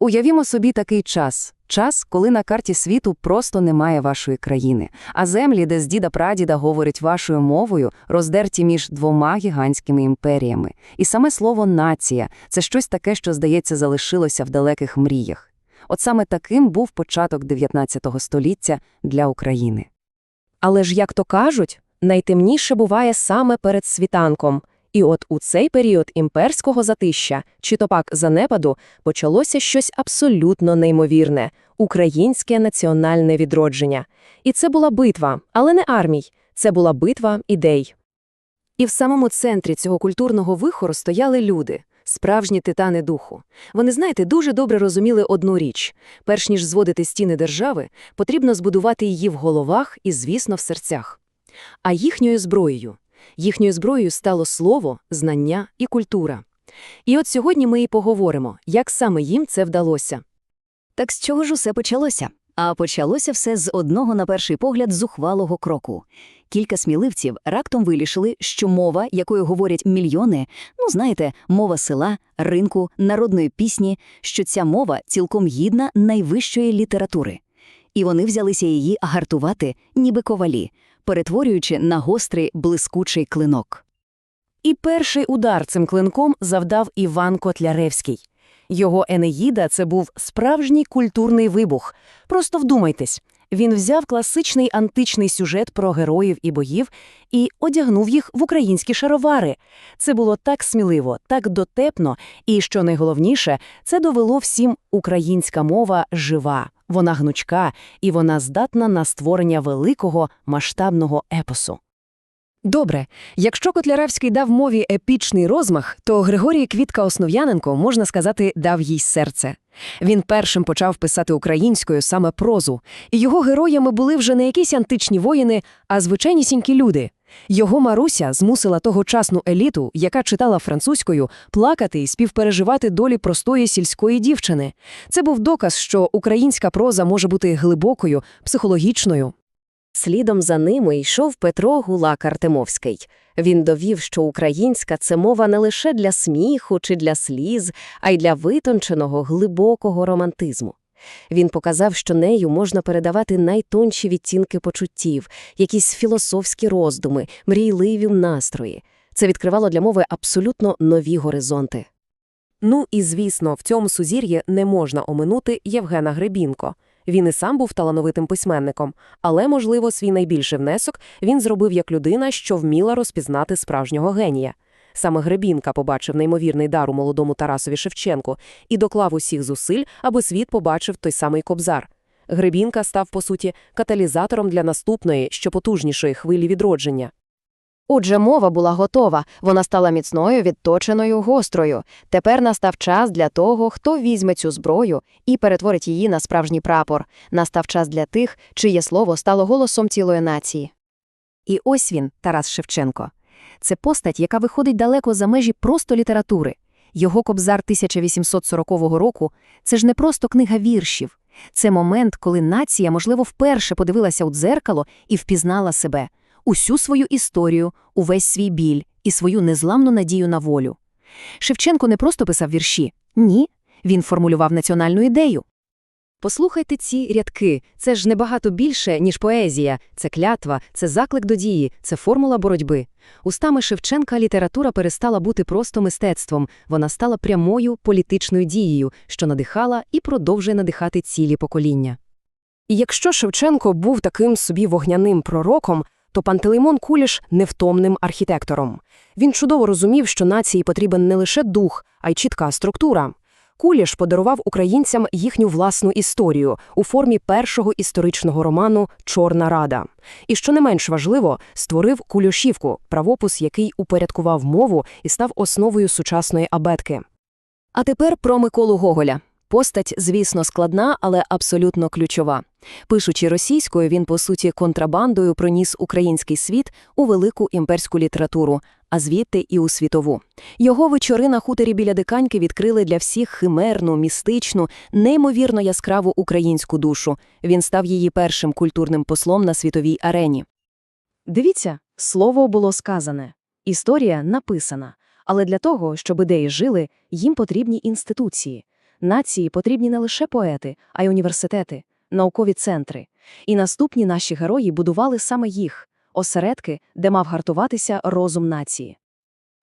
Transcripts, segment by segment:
Уявімо собі такий час. Час, коли на карті світу просто немає вашої країни, а землі, де з діда-прадіда говорять вашою мовою, роздерті між двома гігантськими імперіями. І саме слово «нація» – це щось таке, що, здається, залишилося в далеких мріях. От саме таким був початок 19 століття для України. Але ж, як то кажуть, найтемніше буває саме перед світанком. І от у цей період імперського затища, чи то пак занепаду, почалося щось абсолютно неймовірне – українське національне відродження. І це була битва, але не армій, це була битва ідей. І в самому центрі цього культурного вихору стояли люди, справжні титани духу. Вони, знаєте, дуже добре розуміли одну річ. Перш ніж зводити стіни держави, потрібно збудувати її в головах і, звісно, в серцях. А їхньою зброєю, їхньою зброєю стало слово, знання і культура. І от сьогодні ми і поговоримо, як саме їм це вдалося. Так з чого ж усе почалося? А почалося все з одного, на перший погляд, зухвалого кроку. Кілька сміливців раптом вирішили, що мова, якою говорять мільйони, ну знаєте, мова села, ринку, народної пісні, що ця мова цілком гідна найвищої літератури. І вони взялися її агартувати, ніби ковалі, перетворюючи на гострий блискучий клинок. І перший удар цим клинком завдав Іван Котляревський. Його Енеїда – це був справжній культурний вибух. Просто вдумайтесь. Він взяв класичний античний сюжет про героїв і богів і одягнув їх в українські шаровари. Це було так сміливо, так дотепно, і, що найголовніше, це довело всім українська мова жива, вона гнучка, і вона здатна на створення великого масштабного епосу. Добре, якщо Котляревський дав мові епічний розмах, то Григорій Квітка Основ'яненко, можна сказати, дав їй серце. Він першим почав писати українською саме прозу, і його героями були вже не якісь античні воїни, а звичайнісінькі люди. Його Маруся змусила тогочасну еліту, яка читала французькою, плакати і співпереживати долі простої сільської дівчини. Це був доказ, що українська проза може бути глибокою, психологічною. Слідом за ними йшов Петро Гулак Артемовський. Він довів, що українська – це мова не лише для сміху чи для сліз, а й для витонченого, глибокого романтизму. Він показав, що нею можна передавати найтонші відтінки почуттів, якісь філософські роздуми, мрійливі настрої. Це відкривало для мови абсолютно нові горизонти. Ну і, звісно, в цьому сузір'ї не можна оминути Євгена Гребінко. Він і сам був талановитим письменником, але, можливо, свій найбільший внесок він зробив як людина, що вміла розпізнати справжнього генія. Саме Гребінка побачив неймовірний дар у молодому Тарасові Шевченку і доклав усіх зусиль, аби світ побачив той самий кобзар. Гребінка став, по суті, каталізатором для наступної, що потужнішої хвилі відродження. Отже, мова була готова, вона стала міцною, відточеною, гострою. Тепер настав час для того, хто візьме цю зброю і перетворить її на справжній прапор. Настав час для тих, чиє слово стало голосом цілої нації. І ось він, Тарас Шевченко. Це постать, яка виходить далеко за межі просто літератури. Його кобзар 1840 року – це ж не просто книга віршів. Це момент, коли нація, можливо, вперше подивилася у дзеркало і впізнала себе, усю свою історію, увесь свій біль і свою незламну надію на волю. Шевченко не просто писав вірші. Ні, він формулював національну ідею. Послухайте ці рядки. Це ж небагато більше, ніж поезія. Це клятва, це заклик до дії, це формула боротьби. Устами Шевченка література перестала бути просто мистецтвом, вона стала прямою політичною дією, що надихала і продовжує надихати цілі покоління. І якщо Шевченко був таким собі вогняним пророком, то Пантелеймон Куліш – невтомним архітектором. Він чудово розумів, що нації потрібен не лише дух, а й чітка структура. Куліш подарував українцям їхню власну історію у формі першого історичного роману Чорна Рада. І, що не менш важливо, створив Кулюшівку – правопис, який упорядкував мову і став основою сучасної абетки. А тепер про Миколу Гоголя. Постать, звісно, складна, але абсолютно ключова. Пишучи російською, він, по суті, контрабандою проніс український світ у велику імперську літературу, а звідти і у світову. Його вечори на хуторі біля диканьки відкрили для всіх химерну, містичну, неймовірно яскраву українську душу. Він став її першим культурним послом на світовій арені. Дивіться, слово було сказане, історія написана. Але для того, щоб ідеї жили, їм потрібні інституції. Нації потрібні не лише поети, а й університети, наукові центри. І наступні наші герої будували саме їх – осередки, де мав гартуватися розум нації.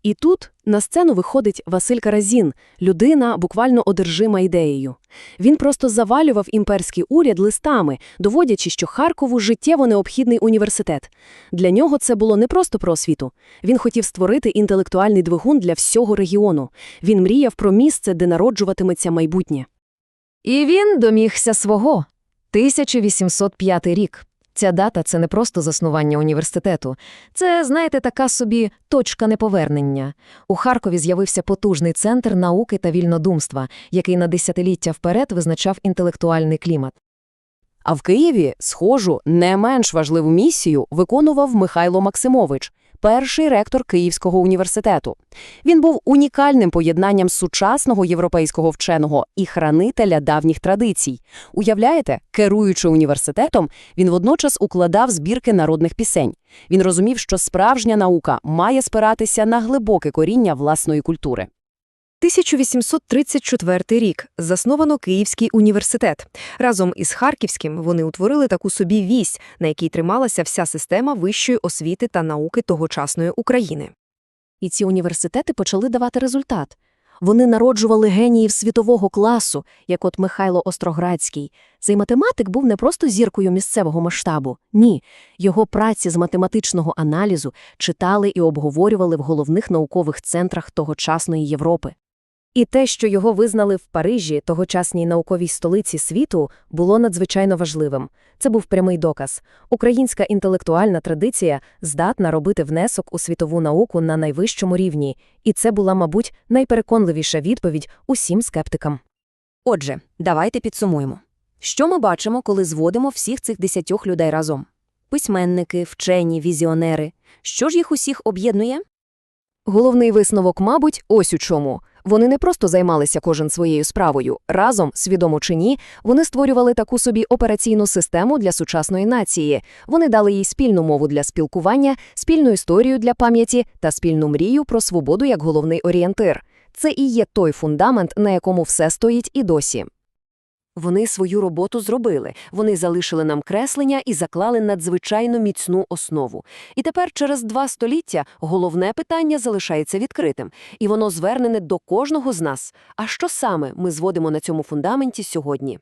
І тут на сцену виходить Василь Каразін, людина буквально одержима ідеєю. Він просто завалював імперський уряд листами, доводячи, що Харкову життєво необхідний університет. Для нього це було не просто про освіту. Він хотів створити інтелектуальний двигун для всього регіону. Він мріяв про місце, де народжуватиметься майбутнє. І він домігся свого. 1805 рік. Ця дата – це не просто заснування університету. Це, знаєте, така собі точка неповернення. У Харкові з'явився потужний центр науки та вільнодумства, який на десятиліття вперед визначав інтелектуальний клімат. А в Києві схожу, не менш важливу місію виконував Михайло Максимович, перший ректор Київського університету. Він був унікальним поєднанням сучасного європейського вченого і хранителя давніх традицій. Уявляєте, керуючи університетом, він водночас укладав збірки народних пісень. Він розумів, що справжня наука має спиратися на глибоке коріння власної культури. 1834 рік засновано Київський університет. Разом із Харківським вони утворили таку собі вісь, на якій трималася вся система вищої освіти та науки тогочасної України. І ці університети почали давати результат. Вони народжували геніїв світового класу, як от Михайло Остроградський. Цей математик був не просто зіркою місцевого масштабу. Ні, його праці з математичного аналізу читали і обговорювали в головних наукових центрах тогочасної Європи. І те, що його визнали в Парижі, тогочасній науковій столиці світу, було надзвичайно важливим. Це був прямий доказ. Українська інтелектуальна традиція здатна робити внесок у світову науку на найвищому рівні, і це була, мабуть, найпереконливіша відповідь усім скептикам. Отже, давайте підсумуємо. Що ми бачимо, коли зводимо всіх цих десятьох людей разом? Письменники, вчені, візіонери. Що ж їх усіх об'єднує? Головний висновок, мабуть, ось у чому. Вони не просто займалися кожен своєю справою. Разом, свідомо чи ні, вони створювали таку собі операційну систему для сучасної нації. Вони дали їй спільну мову для спілкування, спільну історію для пам'яті та спільну мрію про свободу як головний орієнтир. Це і є той фундамент, на якому все стоїть і досі. Вони свою роботу зробили. Вони залишили нам креслення і заклали надзвичайно міцну основу. І тепер, через два століття, головне питання залишається відкритим, і воно звернене до кожного з нас. А що саме ми зводимо на цьому фундаменті сьогодні?